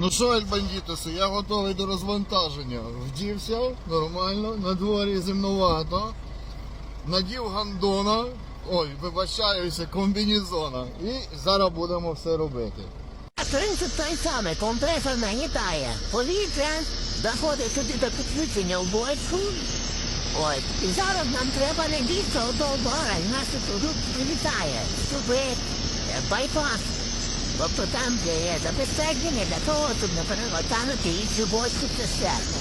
Ну що, ельбандітуси, я готовий до розвантаження. Вдівся, нормально, на дворі зимновато. Надів гандона, ой, вибачаюся, комбінезона. І зараз будемо все робити. Принцип той самий, компресор нагнітає. Повітря доходить сюди до підключення в бочку. Ось. І зараз нам треба не більше одного бара, і наш продукт прилітає. Сюди е, байпас. Тобто там, де є забезпечення для того, щоб, наприклад, танути інші бочки цистерни.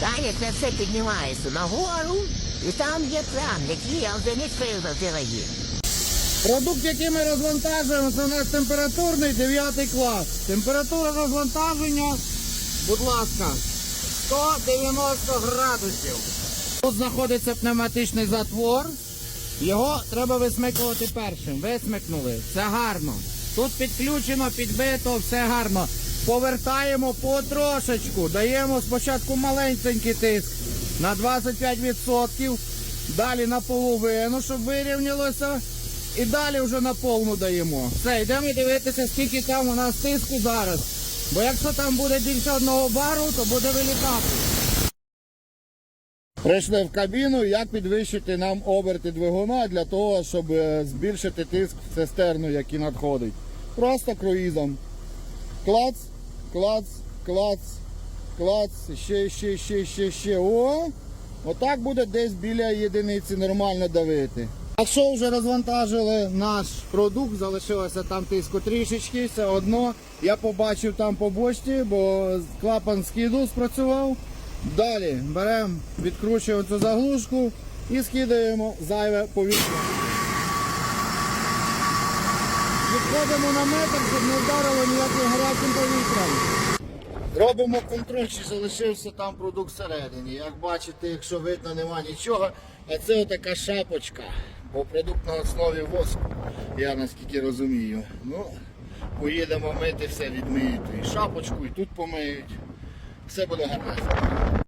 Далі це все піднімається нагору, і там є план, який я вже не заздалегідь. Продукт, який ми розвантажуємо, це у нас температурний 9 клас. Температура розвантаження, будь ласка, 190 градусів. Тут знаходиться пневматичний затвор. Його треба висмикувати першим. Висмикнули. Все гарно. Тут підключено, підбито, все гарно. Повертаємо потрошечку. Даємо спочатку маленький тиск на 25%. Далі на половину, щоб вирівнялося. І далі вже на повну даємо. Все, йдемо дивитися, скільки там у нас тиску зараз. Бо якщо там буде більше одного бару, то буде вилітати. Прийшли в кабіну, як підвищити нам оберти двигуна для того, щоб е, збільшити тиск в цистерну, який надходить. Просто круїзом. Клац, клац, клац, клац, ще, ще, ще, ще, ще. О! Отак буде десь біля єдиниці нормально давити. Якщо вже розвантажили наш продукт, залишилося там тиску трішечки, все одно. Я побачив там по бочці, бо клапан скиду спрацював. Далі беремо, відкручуємо цю заглушку і скидаємо зайве повітря. Відходимо на метр, щоб не вдарило ніяким гарячим повітрям. Робимо контроль, чи залишився там продукт всередині. Як бачите, якщо видно, нема нічого. А це така шапочка, бо продукт на основі воску, я наскільки розумію. Ну, поїдемо мити, все відмиють. І шапочку, і тут помиють. Все буде гарно.